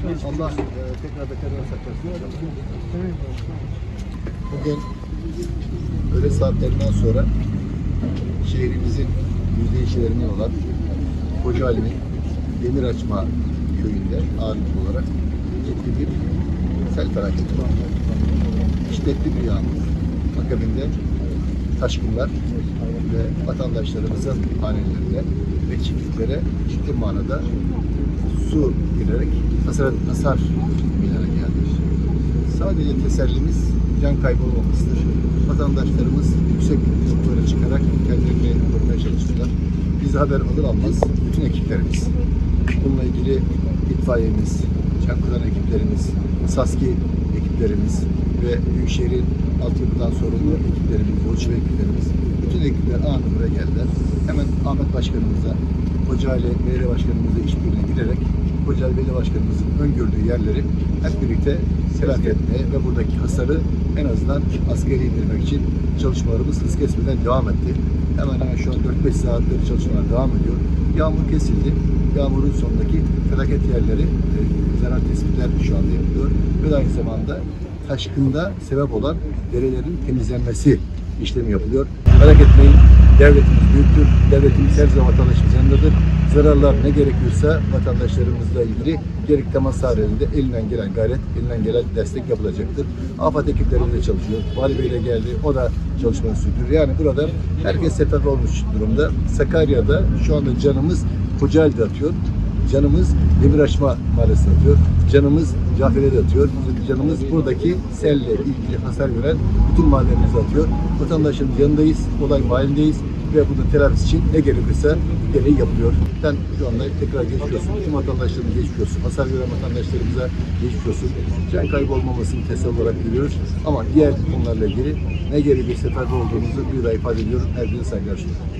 Allah e, tekrar beterinden saklasın. Bugün öğle saatlerinden sonra şehrimizin yüzde işlerinden olan Koca Ali'nin demir açma köyünde ağırlıklı olarak ciddi bir sel felaketi var. Şiddetli bir yağmur. Akabinde taşkınlar ve vatandaşlarımızın hanelerine ve çiftliklere ciddi manada su girerek hasar, hasar meydana geldi. Sadece tesellimiz can kaybı olmamasıdır. Vatandaşlarımız yüksek noktalara çıkarak kendilerini korumaya çalıştılar. Biz haber alır almaz bütün ekiplerimiz, bununla ilgili itfaiyemiz, can kuran ekiplerimiz, SASKİ ekiplerimiz ve Büyükşehir'in altyapıdan sorumlu ekiplerimiz, yolcu ekiplerimiz, bütün ekipler anında buraya geldiler. Hemen Ahmet Başkanımıza, Kocaeli Belediye Başkanımızla işbirliğine girerek Kocaeli Belediye Başkanımızın öngördüğü yerleri hep birlikte telafi etmeye ve buradaki hasarı en azından asgari indirmek için çalışmalarımız hız kesmeden devam etti. Hemen hemen şu an 4-5 saattir çalışmalar devam ediyor. Yağmur kesildi. Yağmurun sonundaki felaket yerleri e, zarar tespitler şu anda yapılıyor. Ve aynı zamanda taşkında sebep olan derelerin temizlenmesi işlemi yapılıyor. Merak etmeyin, devletimiz büyüktür. Devletimiz her zaman vatandaşımız yanındadır. Zararlar ne gerekiyorsa vatandaşlarımızla ilgili gerek temas halinde elinden gelen gayret, elinden gelen destek yapılacaktır. AFAD ekiplerinde çalışıyor. Vali Bey ile geldi, o da çalışmayı sürdürüyor. Yani burada herkes seferber olmuş durumda. Sakarya'da şu anda canımız Kocaeli'de atıyor. Canımız Demirtaşma Mahallesi'ne atıyor. Canımız Caferi'de atıyor. Canımız buradaki selle ilgili hasar gören bütün mahallelerimize atıyor. Vatandaşın yanındayız, olay mahallindeyiz ve bunun telafisi için ne gerekirse gereği yapılıyor. Ben şu anda tekrar geçmiş olsun. Tüm vatandaşlarımıza geçmiş olsun. Hasar gören vatandaşlarımıza geçmiş olsun. Can kaybı olmamasını teselli olarak biliyoruz. Ama diğer konularla ilgili ne gereği bir seferde olduğumuzu bir daha ifade ediyorum. Her birine saygılar sunuyorum.